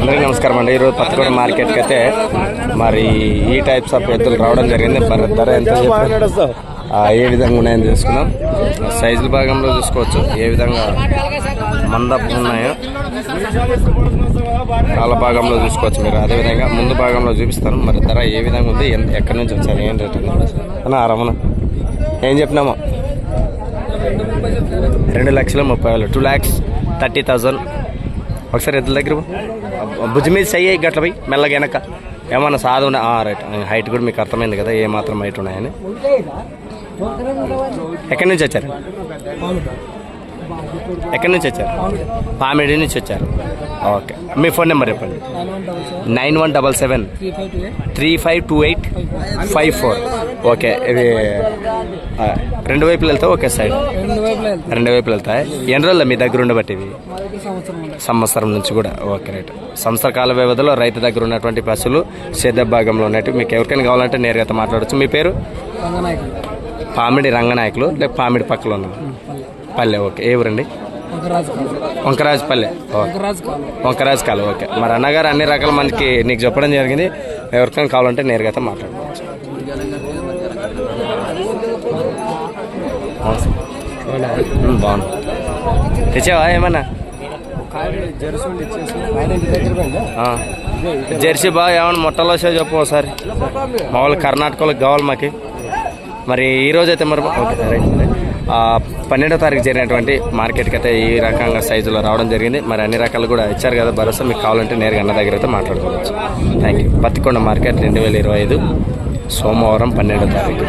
అందరికీ నమస్కారం అండి. ఈరోజు పత్తికొండ మార్కెట్కి అయితే మరి ఈ టైప్స్ ఆఫ్ ఎద్దులు రావడం జరిగింది. మరి ధర ఎంత ఏ విధంగా ఉన్నాయని తెలుసుకుందాం సైజుల భాగంలో చూసుకోవచ్చు. ఏ విధంగా మందపు ఉన్నాయో. కాల భాగంలో చూసుకోవచ్చు మీరు. అదేవిధంగా ముందు భాగంలో చూపిస్తాను. మరి ధర ఏ విధంగా ఉంది? ఎంత- ఎక్కడి నుంచి వచ్చారు? ఏం రేట్ ఉంది? అన్నా రమణ. ఏం చెప్పినామో? రెండు లక్షల ముప్పై వేలు. టూ ల్యాక్స్ థర్టీ థౌజండ్ ఒకసారి ఎద్దుల దగ్గర. భుజం మీద సై అయ్యి గట్ల పోయి మెల్లగా వెనక. ఏమన్నా సాధు రైట్. హైట్ కూడా మీకు అర్థమైంది కదా ఏ మాత్రం హైట్ ఉన్నాయని. ఎక్కడి నుంచి వచ్చారు? ఎక్కడి నుంచి వచ్చారు? పామిడి నుంచి వచ్చారు. ఓకే. మీ ఫోన్ నెంబర్ చెప్పండి. Nine one double seven. Three five two eight five four. Okay ఇది రెండు వైపులు వెళ్తావు ఓకే సైడ్ రెండు వైపులా వెళ్తాం. వెళ్తాయి ఎన్ని రోజులు మీ దగ్గర ఉండబట్టి ఇవి? సంవత్సరం నుంచి కూడా. Okay right. సంవత్సర కాల వ్యవధిలో రైతు దగ్గర ఉన్నటువంటి పశువులు సేద్య భాగంలో ఉన్నట్టు మీకు ఎవరికైనా కావాలంటే నేరుగా మాట్లాడవచ్చు మీ పేరు? పామిడి రంగనాయకులు లేక పామిడి పక్కలో ఉన్న పల్లె. ఓకే. ఏ ఊరండి? ఒక వంకరాజు పల్లె ఒక వంకరాజు కాలు ఓకే. మరి అన్నగారు అన్ని రకాల మందికి నీకు చెప్పడం జరిగింది. ఎవరికైనా కావాలంటే నేరుగా ఉమ్, బాగుంది. తెచ్చావా ఏమన్నా జెర్సీ బాగా ఏమన్నా మొట్టలో వచ్చా చెప్పు ఒకసారి. మామూలు కర్ణాటకలోకి కావాలి మాకు. మరి ఈ రోజు అయితే మరి ఓకే రైట్. పన్నెండో తారీఖు జరిగినటువంటి మార్కెట్కి అయితే ఈ రకంగా సైజులో రావడం జరిగింది. మరి అన్ని రకాలు కూడా ఇచ్చారు కదా భరోసా. మీకు కావాలంటే నేరుగా అన్న దగ్గర అయితే మాట్లాడుకోవచ్చు. థ్యాంక్ యూ పత్తికొండ మార్కెట్ రెండు వేల ఇరవై ఐదు. సోమవారం పన్నెండో తారీఖు